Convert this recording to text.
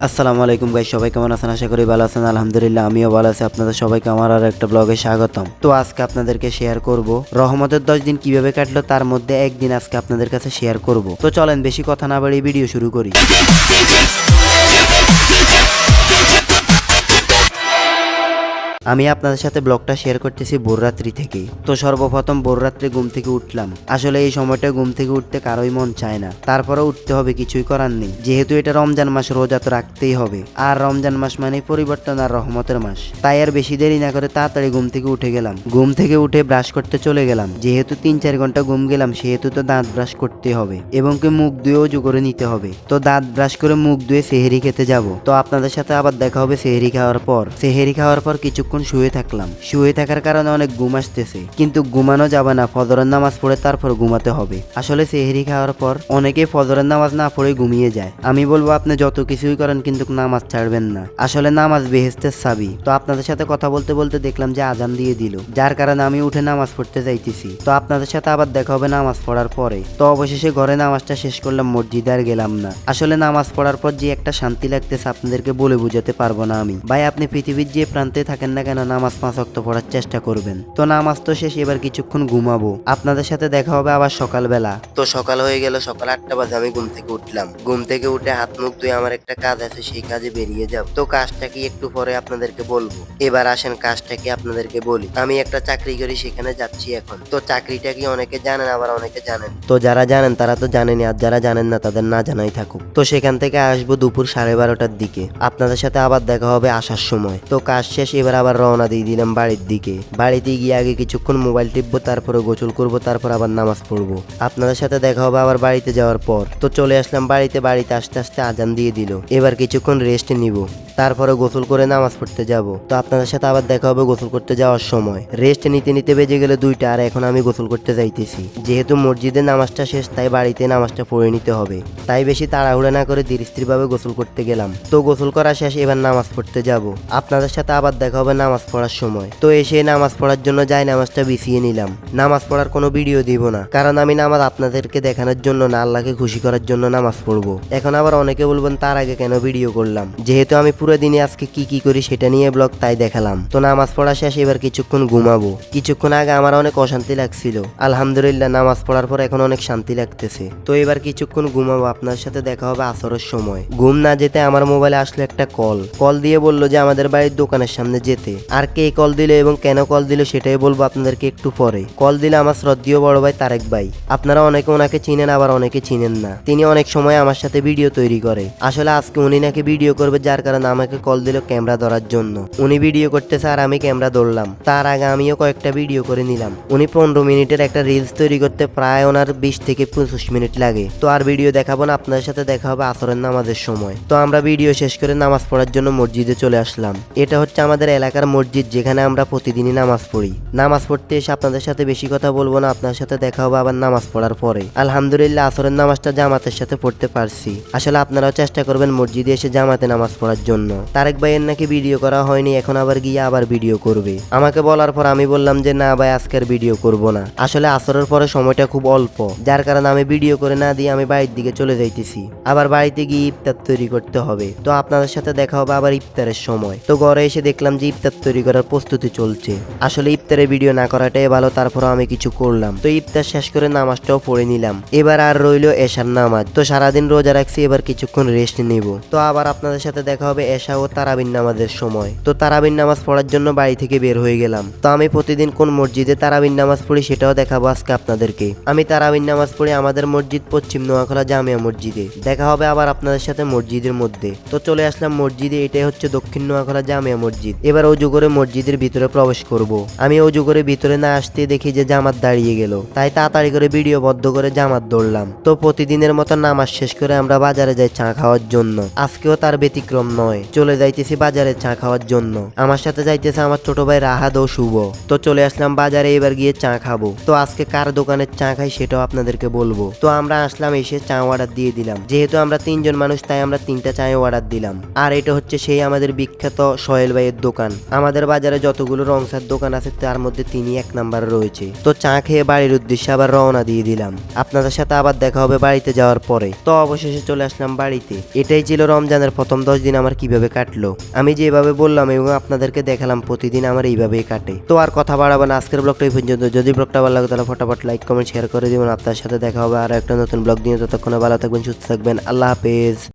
আসসালামু আলাইকুম ভাই সবাই কেমন আছেন? আশা করি ভালো আছেন। আলহামদুলিল্লাহ, আমিও ভালো আছি। আপনাদের সবাইকে আমার আর একটা ব্লগে স্বাগতম। তো আজকে আপনাদেরকে শেয়ার করব রহমতের দশ দিন কীভাবে কাটলো, তার মধ্যে একদিন আজকে আপনাদের কাছে শেয়ার করব। তো চলেন, বেশি কথা না বাড়িয়ে ভিডিও শুরু করি। আমি আপনাদের সাথে ব্লগটা শেয়ার করতেছি ভোররাত্রি থেকে তো সর্বপ্রথম ভোররাত্রে ঘুম থেকে উঠলাম। আসলে এই সময়টা ঘুম থেকে উঠতে কারোই মন চায় না। তারপরে উঠতে হবে কিছুই করার নেই। যেহেতু এটা রমজান মাস, রোজা তো রাখতেই হবে। আর রমজান মাস মানে পরিবর্তন আর রহমতের মাস। তাই আর বেশি দেরি না করে তাড়াতাড়ি ঘুম থেকে উঠে গেলাম। ঘুম থেকে উঠে ব্রাশ করতে চলে গেলাম। যেহেতু তিন চার ঘণ্টা ঘুম গেলাম, সেহেতু তো দাঁত ব্রাশ করতে হবে। এবং কি মুখ ধুয়েও উজু করে নিতে হবে। তো দাঁত ব্রাশ করে মুখ ধুয়ে সেহেরি খেতে যাব। তো আপনাদের সাথে আবার দেখা হবে সেহেরি খাওয়ার পর। সেহেরি খাওয়ার পর কিছুক্ষণ শুয়ে থাকলাম, শুয়ে থাকার কারণে অনেক ঘুম আসতেছে। কিন্তু ঘুমানো যাবে না, ফজরের নামাজ পড়ে তারপর ঘুমাতে হবে। আসলে সেহেরি খাওয়ার পর অনেকে ফজরের নামাজ না পড়ে ঘুমিয়ে যায়। আমি বলব, আপনি যত কিছুই করেন কিন্তু নামাজ ছাড়বেন না। আসলে নামাজ বেহেস্তের সাবি তো আপনাদের সাথে কথা বলতে বলতে দেখলাম যে আজান দিয়ে দিল। যার কারণে আমি উঠে নামাজ পড়তে যাইতেছি। তো আপনাদের সাথে আবার দেখা হবে নামাজ পড়ার পরে। তো অবশেষে ঘরে নামাজটা শেষ করলাম, মসজিদে আর গেলাম না। আসলে নামাজ পড়ার পর যে একটা শান্তি লাগতেছে, আপনাদেরকে বলে বুঝাতে পারব না আমি। ভাই, আপনি পৃথিবীর যে প্রান্তে থাকেন না কেন নামাজ পাঁচ অক্ত পড়ার চেষ্টা করবেন? তো নামাজ তো শেষ, এবার কিছুক্ষণ ঘুমাবো। আপনাদের সাথে দেখা হবে আবার সকালবেলা। তো সকাল হয়ে গেল, সকাল আটটা বাজে, আমি ঘুম থেকে উঠলাম। ঘুম থেকে উঠে হাত মুখ ধুয়ে আমার একটা কাজ আছে, সেই কাজে বেরিয়ে যাব। তো কাজটা কি একটু পরে আপনাদেরকে বলব? এবার আসেন, কাজটা কি আপনাদেরকে বলি। আমি একটা চাকরি করি, সেখানে যাচ্ছি এখন। তো চাকরিটা কি অনেকে জানেন, আবার অনেকে জানেন? তো যারা জানেন, তারা তো জানেনই, আর যারা জানেন না, তাদের না জানাই থাকুক। তো সেখান থেকে আসব দুপুর সাড়ে বারোটার দিকে। আপনাদের সাথে আবার দেখা হবে আসার সময়। তো কাজ শেষ, এবার আবার রওনা দিয়ে দিলাম বাড়ির দিকে। বাড়িতে গিয়ে আগে কিছুক্ষণ মোবাইল টিপবো, তারপরে গোসল করব, তারপর আবার নামাজ পড়ব। আপনাদের সাথে দেখা হবে আবার বাড়িতে যাওয়ার পর। তো চলে আসলাম বাড়িতে বাড়িতে আস্তে আস্তে আজান দিয়ে দিল। এবার কিছুক্ষণ রেস্ট নিব। তারপরে গোসল করে নামাজ পড়তে যাব। তো আপনাদের সাথে আবার দেখা হবে গোসল করতে যাওয়ার সময়। রেস্ট নিতে নিতে বেজে গেলে দুইটা, আর এখন আমি গোসল করতে যাইতেছি। যেহেতু মসজিদে নামাজটা শেষ, তাই বাড়িতে নামাজটা পড়ে নিতে হবে। তাই বেশি তাড়াহুড়া না করে ধীর ভাবে গোসল করতে গেলাম। তো গোসল করা শেষ, এবার নামাজ পড়তে যাব। আপনাদের সাথে আবার দেখা হবে নামাজ পড়ার সময়। তো এসে নামাজ পড়ার জন্য যাই নামাজটা বিছিয়ে নিলাম। নামাজ পড়ার কোনো ভিডিও দিব না, কারণ আমি নামাজ আপনাদেরকে দেখানোর জন্য না, আল্লাহকে খুশি করার জন্য নামাজ পড়ব। এখন আবার অনেকে বলবেন, তার আগে কেন ভিডিও করলাম? যেহেতু আমি পুরো দিনে আজকে কি কি করি সেটা নিয়ে ব্লগ তাই দেখালাম। তো নামাজ পড়া শেষ, এবার কিছুক্ষণ ঘুমাবো। কিছুক্ষণ আগে আমার অনেক অশান্তি লাগছিল। আলহামদুলিল্লাহ, নামাজ পড়ার পর এখন অনেক শান্তি লাগতেছে। তো এবার কিছুক্ষণ ঘুমাবো, আপনার সাথে দেখা হবে আসরের সময়। ঘুম না যেতে আমার মোবাইলে আসলো একটা কল কল দিয়ে বলল যে আমাদের বাড়ির দোকানের সামনে যেতে। আর কে কল দিল এবং কেন কল দিল সেটাই বলব আপনাদেরকে একটু পরে। কল দিলে আমার শ্রদ্ধীয় বড় ভাই তারেক ভাই। আপনারা অনেকে ওনাকে চিনেন, আবার অনেকে চিনেন না। তিনি অনেক সময় আমার সাথে ভিডিও তৈরি করে। আসলে আজকে উনি নাকি ভিডিও করবে, যার কারণে আমাকে কল দিল ক্যামেরা ধরার জন্য। উনি ভিডিও করতেছে আর আমি ক্যামেরা ধরলাম। তার আগে আমিও কয়েকটা ভিডিও করে নিলাম। উনি পনেরো মিনিটের একটা রিলস তৈরি করতে প্রায় ওনার বিশ থেকে পঁচিশ মিনিট লাগে। তো আর ভিডিও দেখাবো না আপনাদের সাথে দেখা হবে আসরের নামাজের সময়। তো আমরা ভিডিও শেষ করে নামাজ পড়ার জন্য মসজিদে চলে আসলাম। এটা হচ্ছে আমাদের এলাকার মসজিদ যেখানে আমরা প্রতিদিনই নামাজ পড়ি। নামাজ পড়তে এসে আপনাদের সাথে বেশি কথা বলব না, আপনার সাথে দেখা হবে আবার নামাজ পড়ার পরে। আলহামদুলিল্লাহ আসরের নামাজটা জামাতের সাথে পড়তে পারছি। আসলে আপনারাও চেষ্টা করবেন মসজিদে এসে জামাতে নামাজ পড়ার জন্য। তারেক ভাইয়ের নাকি ভিডিও করা হয়নি, এখন আবার গিয়ে আবার ভিডিও করবে। আমাকে বলার পর আমি বললাম যে, না ভাই, আজকের ভিডিও করব না। আসলে আসরের পরে সময়টা খুব অল্প। যার কারণে আমি ভিডিও করে না দিয়ে আমি বাড়ির দিকে চলে যাইতেছি। আবার বাড়িতে গিয়ে ইফতার তৈরি করতে হবে। তো আপনাদের সাথে দেখা হবে আবার ইফতারের সময়। তো ঘরে এসে দেখলাম যে, ইফতার তৈরি করার প্রস্তুতি চলছে। আসলে ইফতারের ভিডিও না করাটাই ভালো তারপর আমি কিছু করলাম। তো ইফতার শেষ করে নামাজটাও পড়ে নিলাম। এবার আর রইল এশার নামাজ। তো সারাদিন রোজা রাখছি, এবার কিছুক্ষণ রেস্ট নিব। তো আবার আপনাদের সাথে দেখা হবে এশা ও তারাবিন নামাজের সময়। তো তারাবিন নামাজ পড়ার জন্য বাড়ি থেকে বের হয়ে গেলাম। তো আমি প্রতিদিন কোন মসজিদে তারাবিন নামাজ পড়ি সেটাও দেখাবো আজকে আপনাদেরকে। আমি তারাবিন নামাজ পড়ি আমাদের মসজিদ পশ্চিম নোয়াখলা জামিয়া মসজিদে। দেখা হবে আবার আপনাদের সাথে মসজিদের মধ্যে। তো চলে আসলাম মসজিদে, এটাই হচ্ছে দক্ষিণ নোয়াখলা জামিয়া মসজিদ। এবার অজু করে মসজিদের ভিতরে প্রবেশ করব। আমি অজু করে ভিতরে না আসতে দেখি যে জামাত দাঁড়িয়ে গেল। তাই তাড়াতাড়ি করে ভিডিও বদ্ধ করে জামাত দৌড়লাম তো প্রতিদিনের মতো নামাজ শেষ করে আমরা বাজারে যাই চা খাওয়ার জন্য। আজকেও তার ব্যতিক্রম নয়। চলে যাইতেছি বাজারে চা খাওয়ার জন্য। আমার সাথে যাইতেছে আমার ছোট ভাই রাহাদ ও শুভ। তো চলে আসলাম বাজারে, এবার গিয়ে চা খাব। তো আজকে কার দোকানের চা খাই সেটাও আপনাদেরকে বলব। তো আমরা আসলাম এসে চা অর্ডার দিয়ে দিলাম। যেহেতু আমরা তিনজন মানুষ, তাই আমরা তিনটা চায় অর্ডার দিলাম। আর এটা হচ্ছে সেই আমাদের বিখ্যাত সোহেল ভাইয়ের দোকান। আমাদের বাজারে যতগুলো রংসার দোকান আছে, তার মধ্যে তিনি এক নাম্বারে রয়েছে। তো চা খেয়ে বাড়ির উদ্দেশ্যে আবার রওনা দিয়ে দিলাম। আপনাদের সাথে আবার দেখা হবে বাড়িতে যাওয়ার পরে। তো অবশেষে চলে আসলাম বাড়িতে। এটাই ছিল রমজানের প্রথম দশ দিন আমার কীভাবে কাটলো। আমি যেভাবে বললাম এবং আপনাদেরকে দেখালাম, প্রতিদিন আমার এইভাবেই কাটে। তো আর কথা বাড়াবো না, আজকের ব্লগটা এই পর্যন্ত। যদি ব্লগটা ভালো লাগে তাহলে ফটাফট লাইক, কমেন্ট শেয়ার করে দিবেন। আপনার সাথে দেখা হবে আর একটা নতুন ব্লগ নিয়ে। ততক্ষণে ভালো থাকবেন, সুস্থ থাকবেন। আল্লাহ হাফেজ।